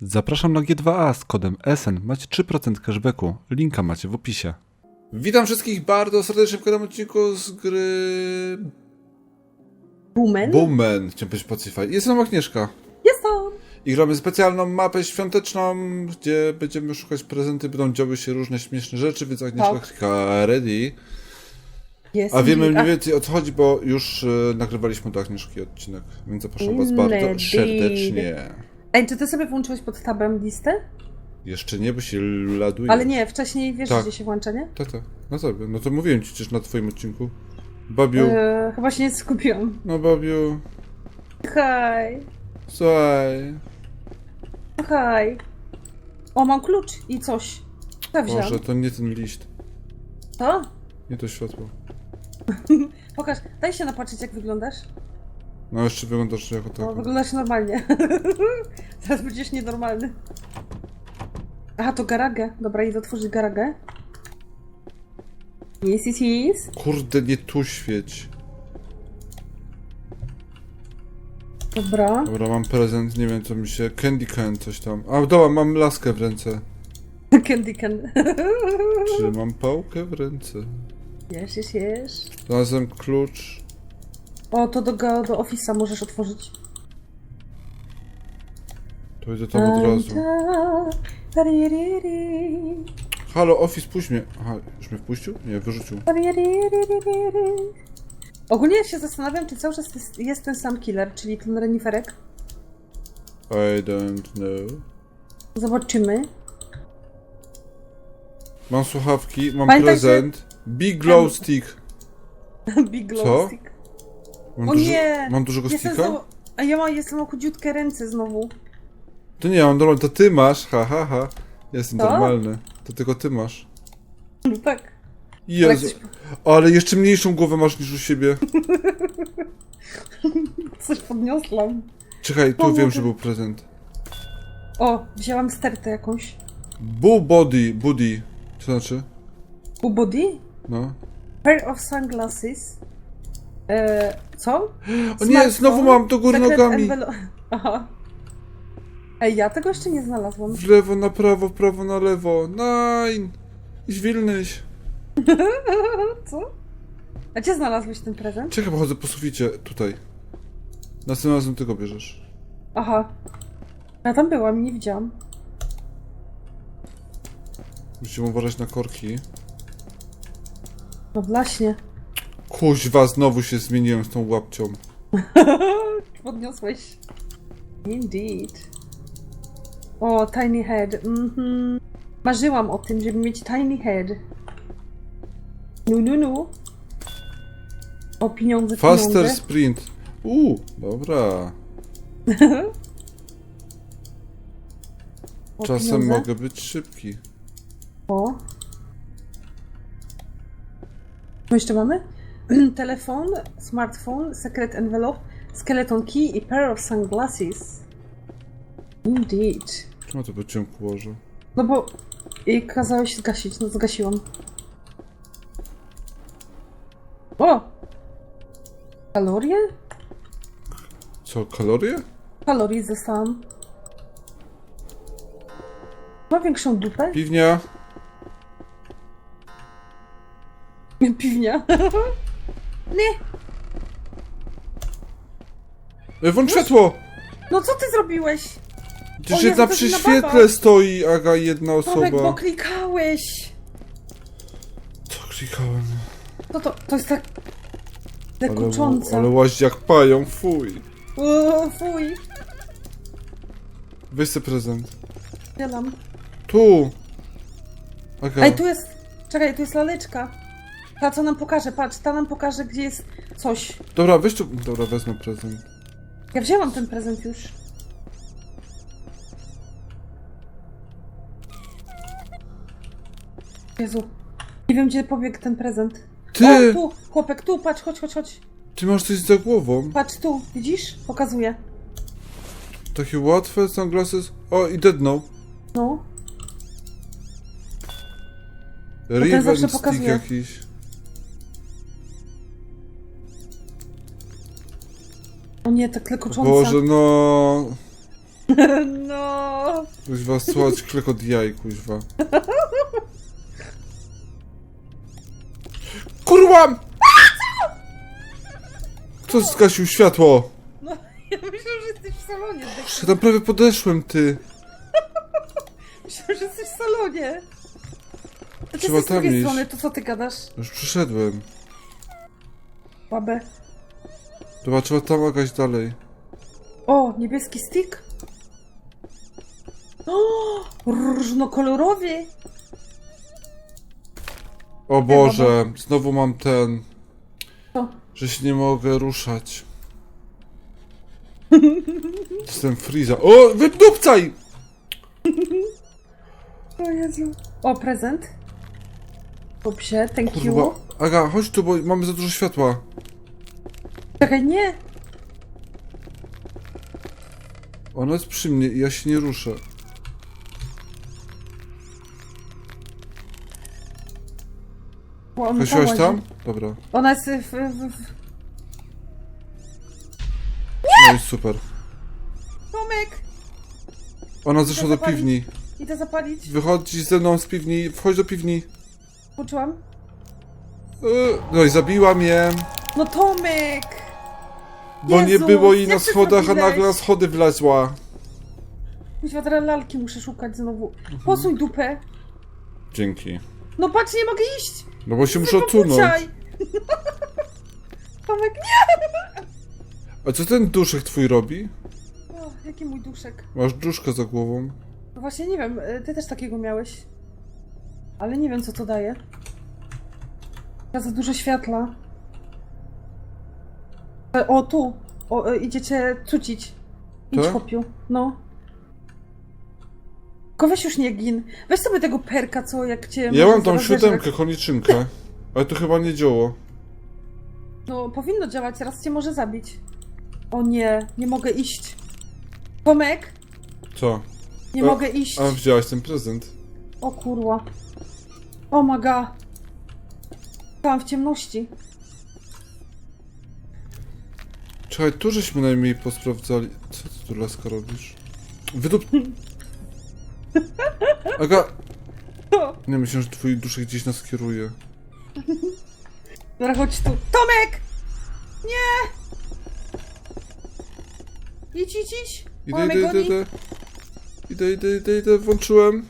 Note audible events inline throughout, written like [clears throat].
Zapraszam na G2A z kodem SN. Macie 3% cashbacku. Linka macie w opisie. Witam wszystkich bardzo serdecznie w kolejnym odcinku z gry Boomen? Boomen. Chciałem powiedzieć Pacify. Jest nam Agnieszka. Jestem! I gramy specjalną mapę świąteczną, gdzie będziemy szukać prezenty, będą działy się różne śmieszne rzeczy, więc Agnieszka Tak. klika ready. A wiemy mniej więcej o co chodzi, bo już e, nagrywaliśmy do Agnieszki odcinek, więc zapraszam was bardzo serdecznie. Ej, czy ty sobie włączyłeś pod tabem listę? Jeszcze nie, bo się laduje. Ale nie, wcześniej wiesz, Tak. gdzie się włącza, nie? Tak, tak. No sobie. No to mówiłem ci przecież na twoim odcinku. Babiu. Eee, chyba się nie skupiłam. No babiu. Hej, Słuchaj. hej. O, mam klucz i coś. Co wziąłem? Może to nie ten liść. To? Nie to światło. [laughs] Pokaż, daj się napatrzeć, jak wyglądasz. No jeszcze wyglądasz jako No, tak. wyglądasz normalnie. [laughs] Teraz będziesz nienormalny. Aha, to garagę. Dobra, idę otworzyć garagę. Yes, yes, yes. Kurde, nie tu świeć. Dobra. Dobra, mam prezent, nie wiem co mi się... Candy can, coś tam. A, dobra, mam laskę w ręce. [laughs] Candy can. Czy mam pałkę w ręce? Yes, yes, yes. Znalazłem klucz. O, to do, do, do Office'a możesz otworzyć. To idę tam od razu. Halo, Office, puść mnie. Aha, już mnie wpuścił? Nie, wyrzucił. Ogólnie się zastanawiam, czy cały czas jest, jest ten sam killer, czyli ten reniferek. I don't know. Zobaczymy. Mam słuchawki, mam Pamiętaj, prezent. Big glow stick. [laughs] Big glow Co? stick. Mam, O duży, nie! mam dużego Jestem znowu... A ja mam, jestem mam chudziutkie ręce znowu. To nie, mam normalnie, to ty masz, ha, ha, ha. Jestem Co? normalny. To tylko ty masz. No tak. Jezu, ale jeszcze mniejszą głowę masz niż u siebie. [laughs] Coś podniosłam. Czekaj, tu Pomogę. wiem, że był prezent. O, wzięłam stertę jakąś. Boo body, buddy. Co znaczy? U body? No. Pair of sunglasses. Eee, co? [gasps] O nie, znowu mam do góry nogami. envelo- [laughs] Aha. Ej, ja tego jeszcze nie znalazłam. W lewo, na prawo, w prawo, na lewo. Nine. Zwilnyś. [laughs] Co? A gdzie znalazłeś ten prezent? Czekaj, pochodzę po suficie, tutaj. Następnym razem ty go bierzesz. Aha. Ja tam byłam nie widziałam. Musimy uważać na korki. No właśnie. Kuźwa, znowu się zmieniłem z tą łapcią. [laughs] Podniosłeś. Indeed. O, tiny head. Mhm. Marzyłam o tym, żeby mieć tiny head. Nu, nu, nu. O, pieniądze, Faster pieniądze. sprint. Uuu, dobra. [laughs] O, Czasem pieniądze. mogę być szybki. O. Co jeszcze mamy? [clears throat] Telefon, smartphone, secret envelope, skeleton key i pair of sunglasses. Indeed. Czemu to po ciemku łożę? No bo i kazałeś zgasić, no zgasiłam. O! Kalorie? Co, kalorie? Kalorii zostałam. Ma większą dupę? Piwnia. [laughs] Piwnia. [laughs] Nie! E, włącz światło! No co ty zrobiłeś? Jezu, jedna to przy jest inna świetle baba. stoi, Aga, jedna Tomek, bo osoba. klikałeś! Co klikałem? No to, to jest tak... Ale, Lekuczące. ale łaź jak pają, fuj. O, fuj. Weź sobie prezent. Tu! Aga, Ej, tu jest... Czekaj, tu jest laleczka. Ta, co nam pokaże, patrz, ta nam pokaże, gdzie jest coś. dobra, weź tu. Dobra, wezmę prezent. Ja wzięłam ten prezent już. Jezu. Nie wiem, gdzie pobiegł ten prezent. Ty! O, tu, chłopek, tu, patrz, chodź, chodź, chodź. Ty masz coś za głową. Patrz tu, widzisz? Pokazuję. Takie łatwe sunglasses. O, i deadno. No. Riven stick pokazuje. jakiś. O nie, tak lekocząca. Boże, no. [laughs] No. Kuźwa, słuchać klekot jaj, kuźwa. Kurwa! Kto zgasił światło? No, [laughs] ja myślałam, że jesteś w salonie. Ja tam prawie podeszłem, ty. Myślałam, że jesteś w salonie. To ty Trzeba z tam drugiej iść. strony, to co ty gadasz? Już przyszedłem. Babę. Dobra, trzeba tam jakaś dalej. O, niebieski stick. O, różnokolorowy. O Boże, znowu mam ten, Co? że się nie mogę ruszać. [laughs] Jestem Freeza. O, wydupcaj! O Jezu. O, prezent. Kupsie, thank Kurwa. you. Aga, chodź tu, bo mamy za dużo światła. Czekaj, nie. Ona jest przy mnie i ja się nie ruszę. Bo on Kosiłaś łazi. tam? Dobra. Ona jest w, w, w... No i super. Tomek! Ona zeszła do zapalić? piwni. Idę zapalić. Wychodzi ze mną z piwni, wchodź do piwni. Poczułam. E, No i zabiła mnie, No Tomek! Bo nie było jej na ty schodach, a zrobiłeś? nagle na schody wlezła. Kuźwa, teraz lalki muszę szukać znowu. Posuń dupę. Dzięki. No patrz, nie mogę iść! No bo się muszę odsunąć. Puciaj! [laughs] Tomek, nie! A co ten duszek twój robi? O, jaki mój duszek. Masz duszkę za głową. No właśnie, nie wiem, y, ty też takiego miałeś. Ale nie wiem, co to daje. Ja za dużo światla. E, O, tu. O, e, idziecie cucić. Idź, Tak? chłopiu. No. Tylko weź już nie gin. Weź sobie tego perka, co jak cię... Ja może mam zaraz siódemkę, koniczynkę. Ale to chyba nie działo. No, powinno działać, raz cię może zabić. O nie, nie mogę iść. Tomek, Co? nie A- mogę iść. A wzięłaś ten prezent. O kurwa. O maga. Byłam w ciemności. Czekaj, tu żeśmy najmniej posprawdzali. Co ty tu laska robisz? Wydup... Aga... Nie myślę, że twój duszek gdzieś nas kieruje. Dobra, chodź tu. Tomek! Nie! Idź, idź, idź. Idę, mnie idę, idę, goni. idę. Idę, idę, idę, idę, włączyłem.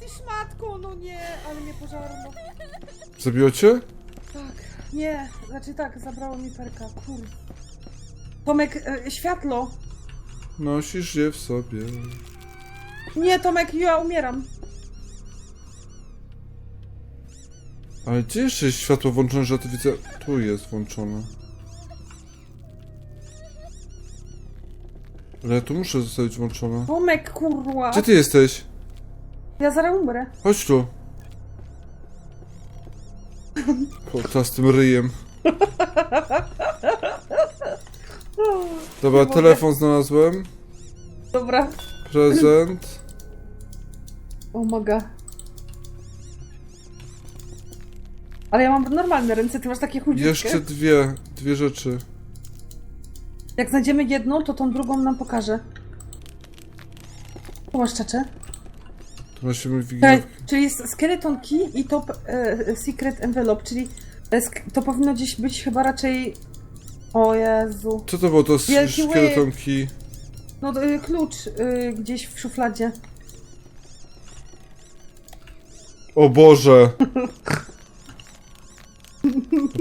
Ty szmatko, no nie, ale mnie pożarło. Zabiło cię? Nie, znaczy tak, zabrało mi perka, kur. Tomek, e, światło. Nosisz je w sobie. Nie, Tomek, ja umieram. Ale gdzie jeszcze jest światło włączone, że to widzę? Tu jest włączone. Ale tu muszę zostawić włączone. Tomek, kurwa. Gdzie ty jesteś? Ja zaraz umrę. Chodź tu. O, ta z tym ryjem. Dobra, Nie mogę. telefon znalazłem. Dobra. Prezent. O maga. Ale ja mam normalne ręce, ty masz takie chudziutkie. Jeszcze dwie, dwie rzeczy. Jak znajdziemy jedną, to tą drugą nam pokaże. Tu masz czacze. To musimy Czekaj, czyli jest skeleton key i top e, secret envelope, czyli e, sk- to powinno gdzieś być chyba raczej... O Jezu. Co to było to z Wielki szkieletonki? No y, klucz y, gdzieś w szufladzie. O Boże! [laughs]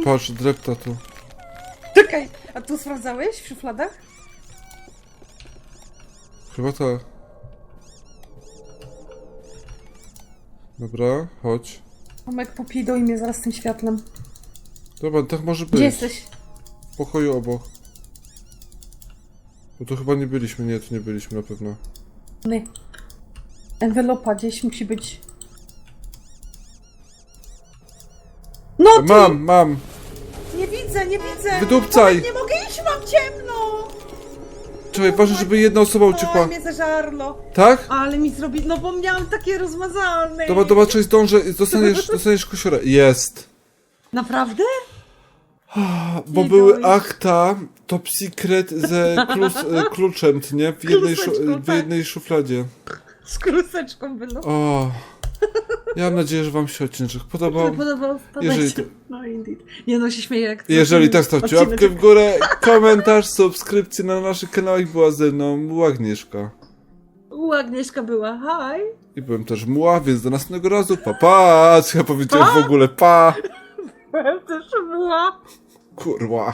Patrz, drepta tu. Czekaj, a tu sprawdzałeś w szufladach? Chyba tak. Dobra, chodź. Tomek, popij do imię zaraz tym światlem. Dobra, tak może być. Gdzie jesteś? W pokoju obok. Bo tu chyba nie byliśmy, nie, tu nie byliśmy na pewno. Nie. Envelopa gdzieś musi być. No ty! Mam, mam! Nie widzę, nie widzę! Wydupcaj! Tomek, nie mogę iść, mam ciemno! Czekaj, ważne, żeby jedna osoba O, uciekła. mnie zażarlo. Tak? Ale mi zrobi... No bo miałam takie rozmazane. Dobra, dobra, czekaj, zdążę, dostaniesz, dostaniesz kosiorę. Jest! Naprawdę? Bo Nie były akta top secret ze klus, e, [laughs] kluczem, nie? W jednej, szu, Kluseczką, w tak. jednej szufladzie. Z kruseczką było. O. Ja mam nadzieję, że wam się odcinek podobał. Podobał, jeżeli wpadajcie. No indeed. Nie no, się śmieję jak... Jeżeli tak, stawcie odcinek. łapkę w górę, komentarz, subskrypcję na naszych kanałach. Była ze mną Muła Agnieszka. U, Agnieszka była, hi. I byłem też Muła, więc do następnego razu. Pa, pa! Co ja powiedziałem w ogóle? Pa! byłem też była. Kurwa.